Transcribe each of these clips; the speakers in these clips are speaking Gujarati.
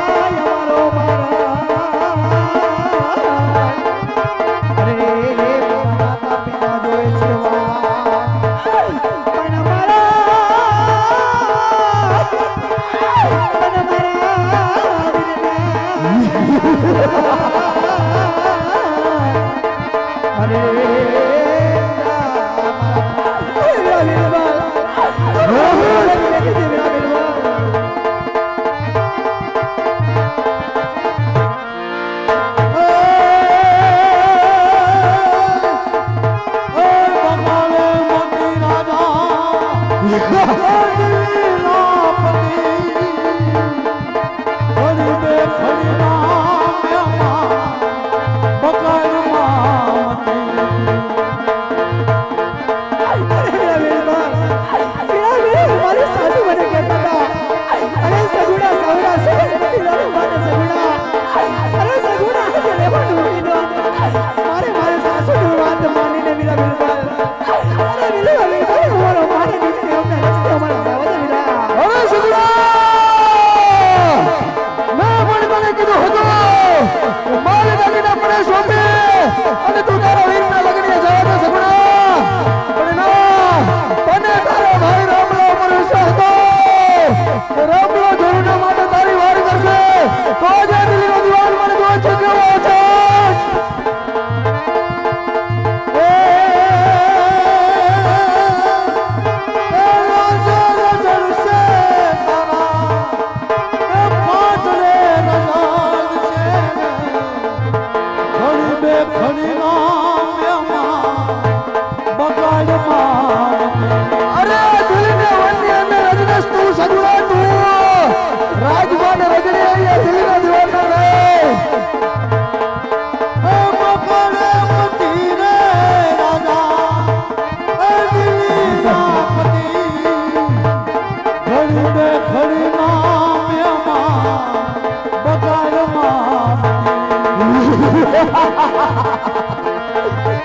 ai, ai. ગોવિંદ પતિ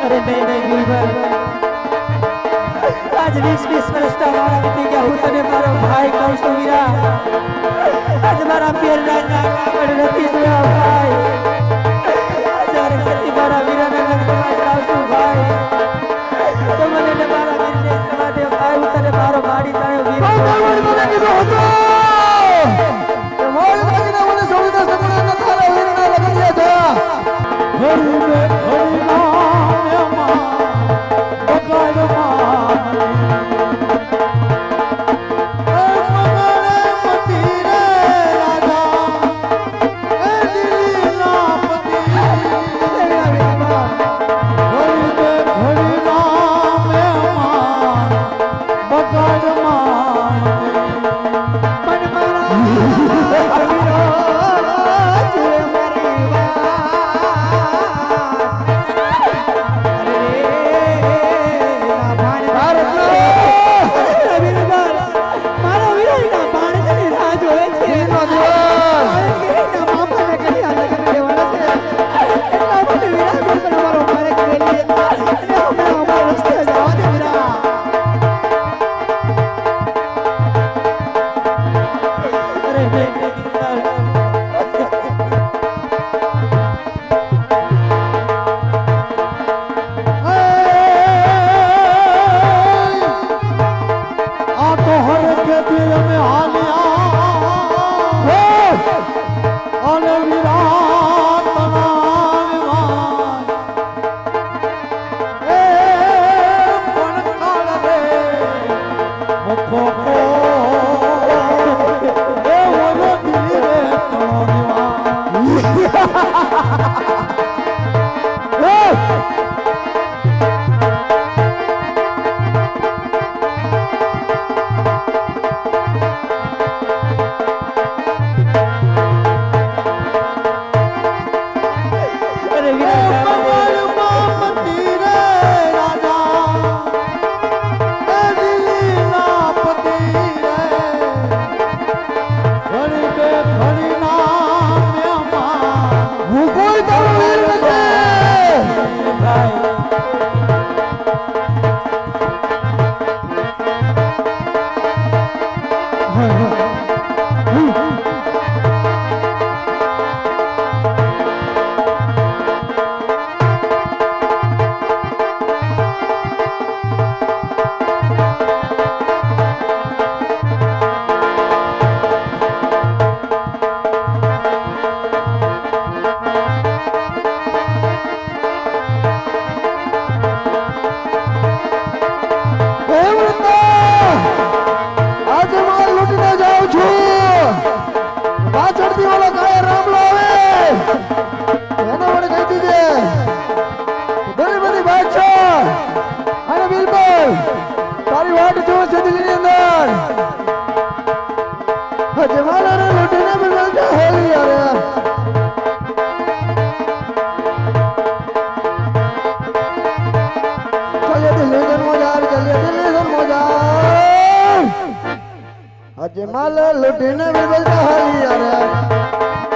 અરે નહીં નહીં ગુલભર આજ વીસ વીસ વર્ષના મારા વીતી ગયા. હું તને મારો ભાઈ કહું છું વીરા આજ મારા પિયરના નાના પણ નથી જોયા ભાઈ. આજ અરે નથી મારા વીરાને જાઉં છું ભાઈ. તો મને ભાઈ. હું તને મારો માડી જાણ્યો વીર મને કીધું હતું ઘડી મેં જેમાં લુટીને વિરબલ હાલી યાર